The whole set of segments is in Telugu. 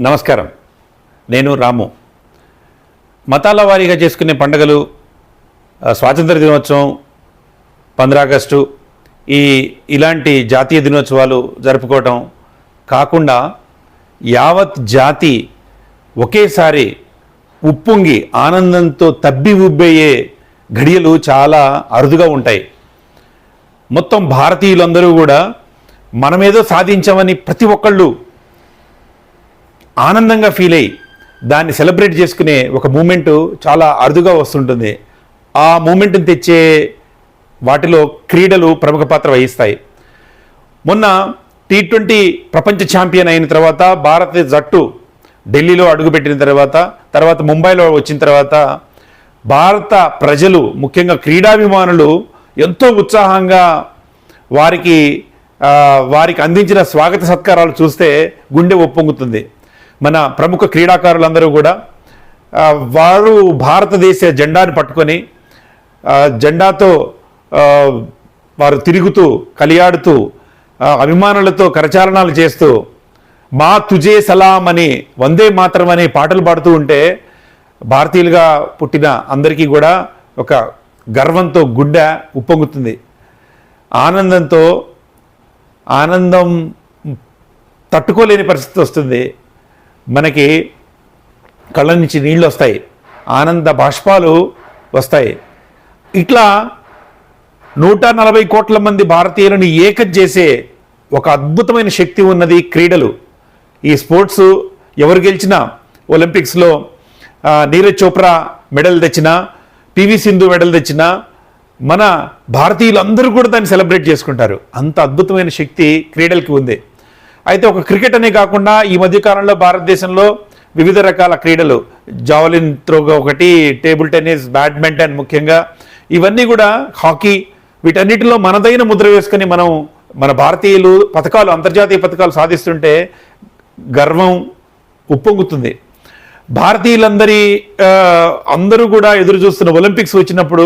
నమస్కారం. నేను రాము. మతాల వారీగా చేసుకునే పండుగలు స్వాతంత్ర దినోత్సవం పంద్ర ఆగస్టు ఈ ఇలాంటి జాతీయ దినోత్సవాలు జరుపుకోవటం కాకుండా యావత్ జాతి ఒకేసారి ఉప్పొంగి ఆనందంతో తబ్బి ఉబ్బయ్యే ఘడియలు చాలా అరుదుగా ఉంటాయి. మొత్తం భారతీయులందరూ కూడా మనమేదో సాధించామని ప్రతి ఒక్కళ్ళు ఆనందంగా ఫీల్ అయ్యి దాన్ని సెలబ్రేట్ చేసుకునే ఒక మూమెంట్ చాలా అరుదుగా వస్తుంటుంది. ఆ మూమెంట్ని తెచ్చే వాటిలో క్రీడలు ప్రముఖ పాత్ర వహిస్తాయి. మొన్న టీ ట్వంటీ ప్రపంచ ఛాంపియన్ అయిన తర్వాత భారత జట్టు ఢిల్లీలో అడుగుపెట్టిన తర్వాత తర్వాత ముంబైలో వచ్చిన తర్వాత భారత ప్రజలు ముఖ్యంగా క్రీడాభిమానులు ఎంతో ఉత్సాహంగా వారికి వారికి అందించిన స్వాగత సత్కారాలు చూస్తే గుండె ఒప్పొంగుతుంది మన ప్రముఖ క్రీడాకారులందరూ కూడా వారు భారతదేశ జెండాను పట్టుకొని జెండాతో వారు తిరుగుతూ కలియాడుతూ అభిమానులతో కరచాలనాలు చేస్తూ మా తుజే సలాం అని వందే మాత్రం అనే పాటలు పాడుతూ ఉంటే భారతీయులుగా పుట్టిన అందరికీ కూడా ఒక గర్వంతో గుడ్డ ఉప్పొంగుతుంది. ఆనందంతో ఆనందం తట్టుకోలేని పరిస్థితి వస్తుంది. మనకి కళ్ళ నుంచి నీళ్ళు వస్తాయి ఆనంద బాష్పాలు వస్తాయి. ఇట్లా నూట నలభై కోట్ల మంది భారతీయులను ఏకం చేసే ఒక అద్భుతమైన శక్తి ఉన్నది క్రీడలు. ఈ స్పోర్ట్స్ ఎవరు గెలిచినా ఒలింపిక్స్లో నీరజ్ చోప్రా మెడల్ తెచ్చినా పివి సింధు మెడల్ తెచ్చినా మన భారతీయులందరూ కూడా దాన్ని సెలబ్రేట్ చేసుకుంటారు. అంత అద్భుతమైన శక్తి క్రీడలకి ఉంది. అయితే ఒక క్రికెట్ అనే కాకుండా ఈ మధ్యకాలంలో భారతదేశంలో వివిధ రకాల క్రీడలు జావలిన్ త్రోగా ఒకటి టేబుల్ టెన్నిస్ బ్యాడ్మింటన్ ముఖ్యంగా ఇవన్నీ కూడా హాకీ వీటన్నిటిలో మనదైన ముద్ర వేసుకొని మనం మన భారతీయులు పథకాలు అంతర్జాతీయ పథకాలు సాధిస్తుంటే గర్వం ఉప్పొంగుతుంది. భారతీయులందరి అందరూ కూడా ఎదురు చూస్తున్న ఒలింపిక్స్ వచ్చినప్పుడు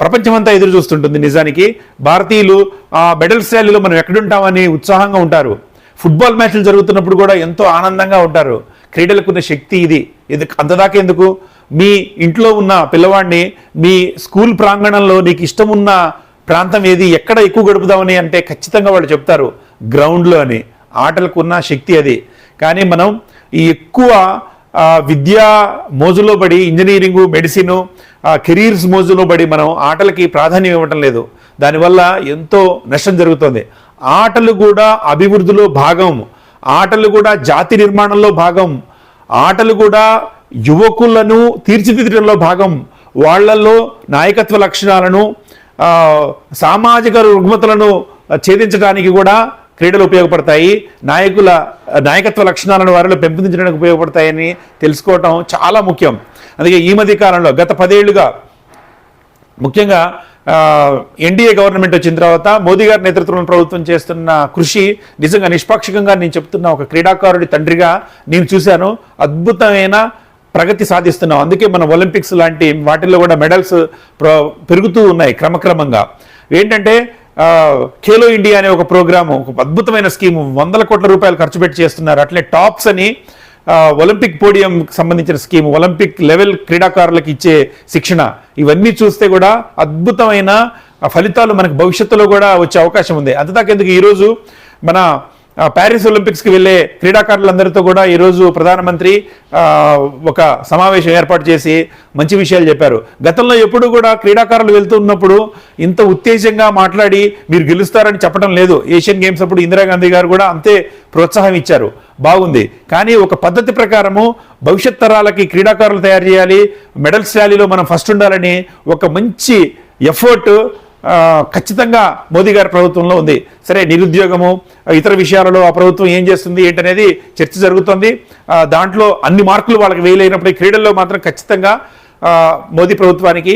ప్రపంచమంతా ఎదురు చూస్తుంటుంది నిజానికి. భారతీయులు ఆ మెడల్ ర్యాలీలో మనం ఎక్కడుంటామని ఉత్సాహంగా ఉంటారు. ఫుట్బాల్ మ్యాచ్లు జరుగుతున్నప్పుడు కూడా ఎంతో ఆనందంగా ఉంటారు. క్రీడలకు ఉన్న శక్తి ఇది. ఎందుకు అంతదాకా ఎందుకు? మీ ఇంట్లో ఉన్న పిల్లవాడిని మీ స్కూల్ ప్రాంగణంలో నీకు ఇష్టం ఉన్న ప్రాంతం ఏది ఎక్కడ ఎక్కువ గడుపుదామని అంటే ఖచ్చితంగా వాళ్ళు చెప్తారు. గ్రౌండ్లో అని. ఆటలకు ఉన్న శక్తి అది. కానీ మనం ఈ ఎక్కువ విద్యా మోజులో పడి ఇంజనీరింగు మెడిసిన్ కెరీర్స్ మోజులో పడి మనం ఆటలకి ప్రాధాన్యం ఇవ్వటం లేదు. దానివల్ల ఎంతో నష్టం జరుగుతుంది. ఆటలు కూడా అభివృద్ధిలో భాగం. ఆటలు కూడా జాతి నిర్మాణంలో భాగం. ఆటలు కూడా యువకులను తీర్చిదిద్దడంలో భాగం. వాళ్ళల్లో నాయకత్వ లక్షణాలను సామాజిక రుగ్మతలను ఛేదించడానికి కూడా క్రీడలు ఉపయోగపడతాయి. నాయకుల నాయకత్వ లక్షణాలను వారిలో పెంపొందించడానికి ఉపయోగపడతాయని తెలుసుకోవటం చాలా ముఖ్యం. అందుకే ఈ మధ్య కాలంలో గత పదేళ్ళుగా ముఖ్యంగా ఎన్డీఏ గవర్నమెంట్ వచ్చిన తర్వాత మోదీ గారి నేతృత్వంలో ప్రభుత్వం చేస్తున్న కృషి నిజంగా నిష్పాక్షికంగా నేను చెప్తున్న ఒక క్రీడాకారుడి తండ్రిగా నేను చూశాను. అద్భుతమైన ప్రగతి సాధిస్తున్నాం అందుకే మన ఒలింపిక్స్ లాంటి వాటిల్లో కూడా మెడల్స్ పెరుగుతూ ఉన్నాయి క్రమక్రమంగా. ఏంటంటే ఖేలో ఇండియా అనే ఒక ప్రోగ్రాము ఒక అద్భుతమైన స్కీము వందల కోట్ల రూపాయలు ఖర్చు పెట్టి చేస్తున్నారు. అట్లే టాప్స్ అని ఒలింపిక్ పోడియం సంబంధించిన స్కీమ్ ఒలింపిక్ లెవెల్ క్రీడాకారులకు ఇచ్చే శిక్షణ ఇవన్నీ చూస్తే కూడా అద్భుతమైన ఫలితాలు మనకు భవిష్యత్తులో కూడా వచ్చే అవకాశం ఉంది. అంతదాకెందుకు? ఈరోజు మన ప్యారిస్ ఒలింపిక్స్కి వెళ్ళే క్రీడాకారులందరితో కూడా ఈరోజు ప్రధానమంత్రి ఒక సమావేశం ఏర్పాటు చేసి మంచి విషయాలు చెప్పారు. గతంలో ఎప్పుడు కూడా క్రీడాకారులు వెళ్తున్నప్పుడు ఇంత ఉత్తేజంగా మాట్లాడి మీరు గెలుస్తారని చెప్పడం లేదు. ఏషియన్ గేమ్స్ అప్పుడు ఇందిరాగాంధీ గారు కూడా అంతే ప్రోత్సాహం ఇచ్చారు. బాగుంది. కానీ ఒక పద్ధతి ప్రకారము భవిష్యత్ తరాలకి క్రీడాకారులు తయారు చేయాలి. మెడల్స్ ర్యాలీలో మనం ఫస్ట్ ఉండాలని ఒక మంచి ఎఫర్ట్ ఖచ్చితంగా మోదీ గారి ప్రభుత్వంలో ఉంది. సరే నిరుద్యోగము ఇతర విషయాలలో ఆ ప్రభుత్వం ఏం చేస్తుంది ఏంటనేది చర్చ జరుగుతుంది. దాంట్లో అన్ని మార్కులు వాళ్ళకి వేయలేనప్పుడు క్రీడల్లో మాత్రం ఖచ్చితంగా మోదీ ప్రభుత్వానికి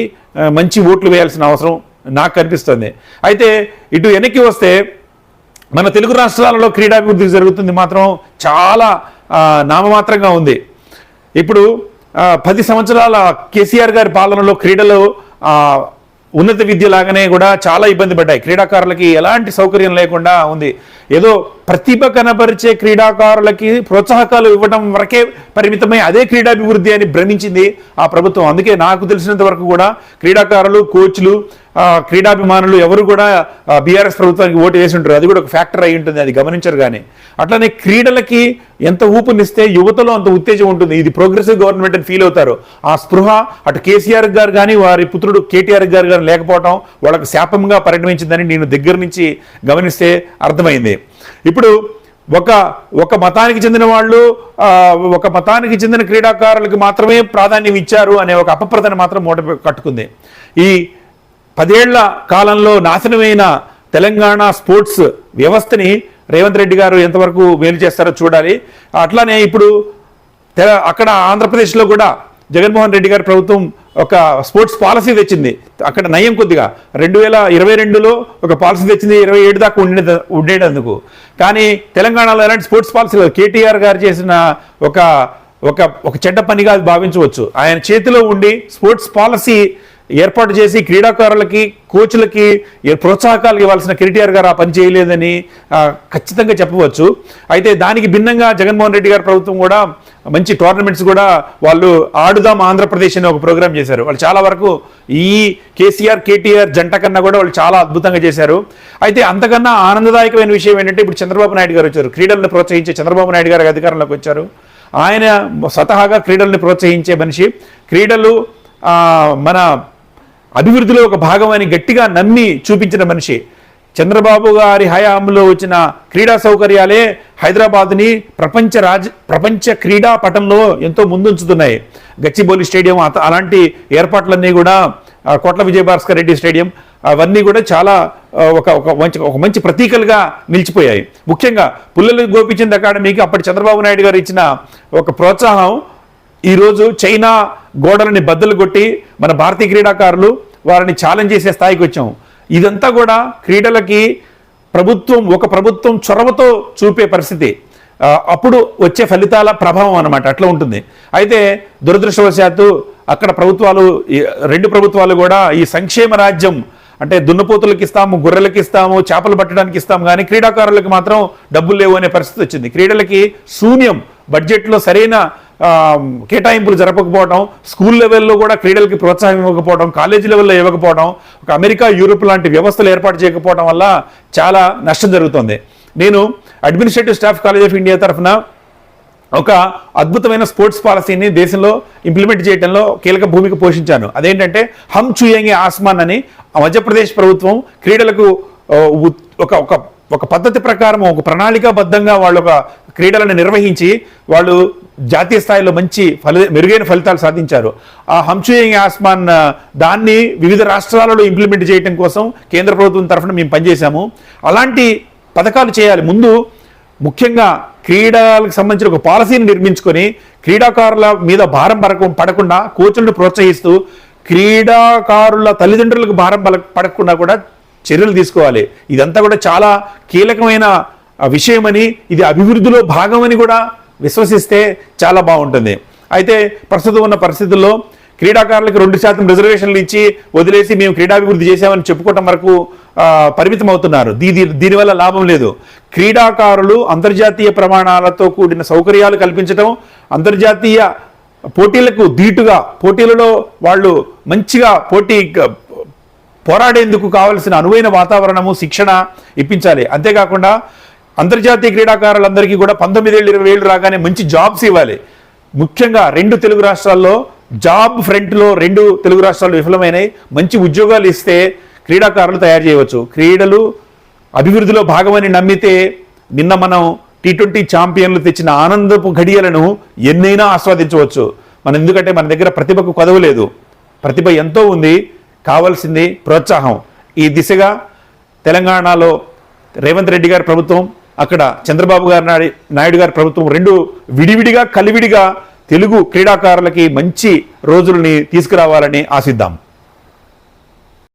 మంచి ఓట్లు వేయాల్సిన అవసరం నాకు కనిపిస్తుంది అయితే ఇటు వెనక్కి వస్తే మన తెలుగు రాష్ట్రాలలో క్రీడాభివృద్ధి జరుగుతుంది మాత్రం చాలా నామమాత్రంగా ఉంది. ఇప్పుడు పది సంవత్సరాల కేసీఆర్ గారి పాలనలో క్రీడలు ఉన్నత విద్య లాగానే కూడా చాలా ఇబ్బంది పడ్డాయి. క్రీడాకారులకి ఎలాంటి సౌకర్యం లేకుండా ఉంది. ఏదో ప్రతిభ కనపరిచే క్రీడాకారులకి ప్రోత్సాహకాలు ఇవ్వడం వరకే పరిమితమై అదే క్రీడాభివృద్ధి అని భ్రమించింది ఆ ప్రభుత్వం. అందుకే నాకు తెలిసినంత వరకు కూడా క్రీడాకారులు కోచ్లు క్రీడాభిమానులు ఎవరు కూడా బీఆర్ఎస్ ప్రభుత్వానికి ఓటు వేసి ఉంటారు. అది కూడా ఒక ఫ్యాక్టర్ అయి ఉంటుంది అది గమనించరు కానీ. అట్లానే క్రీడలకి ఎంత ఊపునిస్తే యువతలో అంత ఉత్తేజం ఉంటుంది. ఇది ప్రోగ్రెసివ్ గవర్నమెంట్ అని ఫీల్ అవుతారు. ఆ స్పృహ అటు కేసీఆర్ గారు కానీ వారి పుత్రుడు కేటీఆర్ గారు కానీ లేకపోవడం వాళ్ళకు శాపంగా పరిణమించిందని నేను దగ్గర నుంచి గమనిస్తే అర్థమైంది. ఇప్పుడు ఒక ఒక మతానికి చెందిన వాళ్ళు ఒక మతానికి చెందిన క్రీడాకారులకు మాత్రమే ప్రాధాన్యం ఇచ్చారు అనే ఒక అపప్రదన మాత్రం మూట కట్టుకుంది. ఈ పదేళ్ళ కాలంలో నాశనమైన తెలంగాణ స్పోర్ట్స్ వ్యవస్థని రేవంత్ రెడ్డి గారు ఎంతవరకు మేలు చేస్తారో చూడాలి. అట్లానే ఇప్పుడు అక్కడ ఆంధ్రప్రదేశ్లో కూడా జగన్మోహన్ రెడ్డి గారి ప్రభుత్వం ఒక స్పోర్ట్స్ పాలసీ తెచ్చింది. అక్కడ నయం కొద్దిగా. రెండు వేల ఇరవై రెండులో ఒక పాలసీ తెచ్చింది ఇరవై ఏడు దాకా ఉండే ఉండేటందుకు. కానీ తెలంగాణలో ఎలాంటి స్పోర్ట్స్ పాలసీ లేదు కేటీఆర్ గారు చేసిన ఒక ఒక ఒక చెడ్డ పనిగా అది భావించవచ్చు. ఆయన చేతిలో ఉండి స్పోర్ట్స్ పాలసీ ఏర్పాటు చేసి క్రీడాకారులకి కోచ్లకి ప్రోత్సాహకాలు ఇవ్వాల్సిన కేటీఆర్ గారు ఆ పని చేయలేదని ఖచ్చితంగా చెప్పవచ్చు. అయితే దానికి భిన్నంగా జగన్మోహన్ రెడ్డి గారి ప్రభుత్వం కూడా మంచి టోర్నమెంట్స్ కూడా వాళ్ళు ఆడుదాం ఆంధ్రప్రదేశ్ అని ఒక ప్రోగ్రామ్ చేశారు. వాళ్ళు చాలా వరకు ఈ కేసీఆర్ కేటీఆర్ జంట కన్నా కూడా వాళ్ళు చాలా అద్భుతంగా చేశారు. అయితే అంతకన్నా ఆనందదాయకమైన విషయం ఏంటంటే ఇప్పుడు చంద్రబాబు నాయుడు గారు వచ్చారు. క్రీడలను ప్రోత్సహించే చంద్రబాబు నాయుడు గారు అధికారంలోకి వచ్చారు. ఆయన స్వతహాగా క్రీడల్ని ప్రోత్సహించే మనిషి. క్రీడలు మన అభివృద్ధిలో ఒక భాగం అని గట్టిగా నమ్మి చూపించిన మనిషి. చంద్రబాబు గారి హయాంలో వచ్చిన క్రీడా సౌకర్యాలే హైదరాబాద్ని ప్రపంచ రాజ ప్రపంచ క్రీడా పటంలో ఎంతో ముందుంచుతున్నాయి. గచ్చిబౌలి స్టేడియం అత- అలాంటి ఏర్పాట్లన్నీ కూడా కోట్ల విజయభాస్కర్ రెడ్డి స్టేడియం అవన్నీ కూడా చాలా ఒక ఒక మంచి ఒక మంచి ప్రతీకలుగా నిలిచిపోయాయి. ముఖ్యంగా పుల్లల గోపిచంద్ అకాడమీకి అప్పటి చంద్రబాబు నాయుడు గారు ఇచ్చిన ఒక ప్రోత్సాహం ఈరోజు చైనా గోడలని బద్దలు కొట్టి మన భారతీయ క్రీడాకారులు వారిని ఛాలెంజ్ చేసే స్థాయికి వచ్చాం ఇదంతా కూడా క్రీడలకి ప్రభుత్వం ఒక ప్రభుత్వం చొరవతో చూపే పరిస్థితి. అప్పుడు వచ్చే ఫలితాల ప్రభావం అన్నమాట అట్లా ఉంటుంది. అయితే దురదృష్టవశాత్తు అక్కడ ప్రభుత్వాలు రెండు ప్రభుత్వాలు కూడా ఈ సంక్షేమ రాజ్యం అంటే దున్నపోతులకి ఇస్తాము గొర్రెలకు ఇస్తాము చేపలు పట్టడానికి ఇస్తాము కానీ క్రీడాకారులకు మాత్రం డబ్బులు లేవు అనే పరిస్థితి వచ్చింది. క్రీడలకి శూన్యం బడ్జెట్లో సరైన కేటాయింపులు జరపకపోవడం స్కూల్ లెవెల్లో కూడా క్రీడలకి ప్రోత్సాహం ఇవ్వకపోవడం కాలేజీ లెవెల్లో ఇవ్వకపోవడం ఒక అమెరికా యూరోప్ లాంటి వ్యవస్థలు ఏర్పాటు చేయకపోవడం వల్ల చాలా నష్టం జరుగుతుంది. నేను administrative staff college of India తరఫున ఒక అద్భుతమైన స్పోర్ట్స్ పాలసీని దేశంలో ఇంప్లిమెంట్ చేయడంలో కీలక భూమిక పోషించాను. అదేంటంటే హమ్ చూయంగే ఆస్మాన్ అని మధ్యప్రదేశ్ ప్రభుత్వం క్రీడలకు ఒక ఒక ఒక పద్ధతి ప్రకారం ఒక ప్రణాళికాబద్ధంగా వాళ్ళు ఒక క్రీడలను నిర్వహించి వాళ్ళు జాతీయ స్థాయిలో మంచి ఫలి మెరుగైన ఫలితాలు సాధించారు. ఆ హంచుయంగ్ ఆస్మాన్ దాన్ని వివిధ రాష్ట్రాలలో ఇంప్లిమెంట్ చేయడం కోసం కేంద్ర ప్రభుత్వం తరఫున మేము పనిచేశాము. అలాంటి పథకాలు చేయాలి. ముందు ముఖ్యంగా క్రీడలకు సంబంధించిన ఒక పాలసీని నిర్మించుకొని క్రీడాకారుల మీద భారం పడక పడకుండా కోచ్లను ప్రోత్సహిస్తూ క్రీడాకారుల తల్లిదండ్రులకు భారం పడకుండా కూడా చర్యలు తీసుకోవాలి. ఇదంతా కూడా చాలా కీలకమైన విషయమని ఇది అభివృద్ధిలో భాగమని కూడా విశ్వసిస్తే చాలా బాగుంటుంది. అయితే ప్రస్తుతం ఉన్న పరిస్థితుల్లో క్రీడాకారులకు రెండు శాతం రిజర్వేషన్లు ఇచ్చి వదిలేసి మేము క్రీడాభివృద్ధి చేశామని చెప్పుకోవటం వరకు పరిమితం అవుతున్నారు దీని దీనివల్ల లాభం లేదు. క్రీడాకారులు అంతర్జాతీయ ప్రమాణాలతో కూడిన సౌకర్యాలు కల్పించడం అంతర్జాతీయ పోటీలకు ధీటుగా పోటీలలో వాళ్ళు మంచిగా పోటీ పోరాడేందుకు కావలసిన అనువైన వాతావరణము శిక్షణ ఇప్పించాలి. అంతేకాకుండా అంతర్జాతీయ క్రీడాకారులందరికీ కూడా పంతొమ్మిదేళ్ళు ఇరవై ఏళ్ళు రాగానే మంచి జాబ్స్ ఇవ్వాలి. ముఖ్యంగా రెండు తెలుగు రాష్ట్రాల్లో జాబ్ ఫ్రంట్లో రెండు తెలుగు రాష్ట్రాలు విఫలమైనాయి. మంచి ఉద్యోగాలు ఇస్తే క్రీడాకారులు తయారు చేయవచ్చు. క్రీడలు అభివృద్ధిలో భాగమని నమ్మితే నిన్న మనం టీ ట్వంటీ ఛాంపియన్లు తెచ్చిన ఆనందపు ఘడియలను ఎన్నైనా ఆస్వాదించవచ్చు. మనం ఎందుకంటే మన దగ్గర ప్రతిభకు కొదవలేదు. ప్రతిభ ఎంతో ఉంది. కావాల్సింది ప్రోత్సాహం. ఈ దిశగా తెలంగాణలో రేవంత్ రెడ్డి గారి ప్రభుత్వం అక్కడ చంద్రబాబు గారి నాయుడు నాయుడు గారి ప్రభుత్వం రెండు విడివిడిగా కలివిడిగా తెలుగు క్రీడాకారులకి మంచి రోజుల్ని తీసుకురావాలని ఆశిద్దాం.